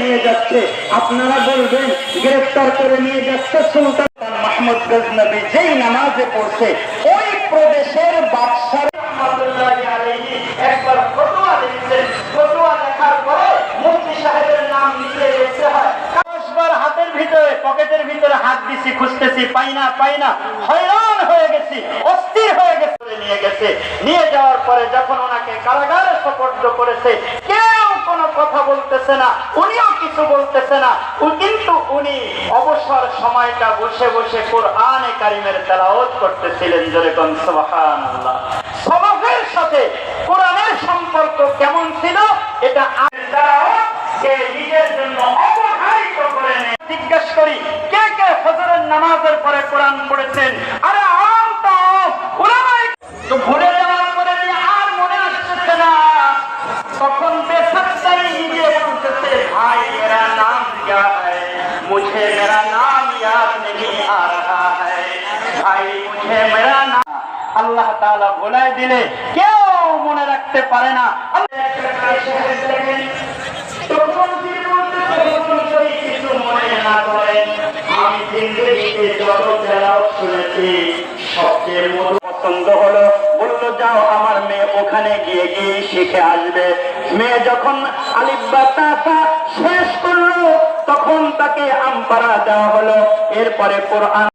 নিয়ে যাচ্ছে। আপনারা বলবেন গ্রেফতার করে নিয়ে যাচ্ছে সুলতান মাহমুদ গজনবী। যেই নামাজে পড়ছে, ওই প্রদেশের বাদশার পকেটের ভিতরে হাত দিছি, খুঁজতেছি হয়ে গেছি, অস্থির হয়ে গেছে। নিয়ে গেছে। নিয়ে যাওয়ার পরে যখন ওনাকে কারাগারে সোপর্দ করেছে কোনো কথা বলতেছে না, উনিও কিছু বলতেছে না কিন্তু উনি অবসর সময়টা বসে বসে কোরআনে কারিমের তেলাওয়াত করতেছিলেন যেরকম সমাজের সাথে কোরআনের সম্পর্ক কেমন ছিল? এটা করে জিজ্ঞেস করি, কে কে ফজরের নামাজের পরে কোরআন পড়েছেন? আরে मुझे मेरा नाम याद नहीं आ रहा है ভাই मुझे मेरा नाम আল্লাহ তাআলা ভুলাই দিলে কেউ মনে রাখতে পারে না আল্লাহ একটা শাহেদ দেখেন তখন তিনি বলতেছে, "হুজুর, যদি কিছু মনে না করেন, আমি জিন্দগিতে যত তেলাওয়াত শুনেছি, সবচেয়ে মধু পছন্দ হলো বললো যাও আমার মেয়ে ওখানে গিয়ে গিয়ে শিখে আসবে মেয়ে যখন আলিব্বা তাসা শেষ করলো তখন তাকে আমপারা দেওয়া হলো। এরপরে কোরআন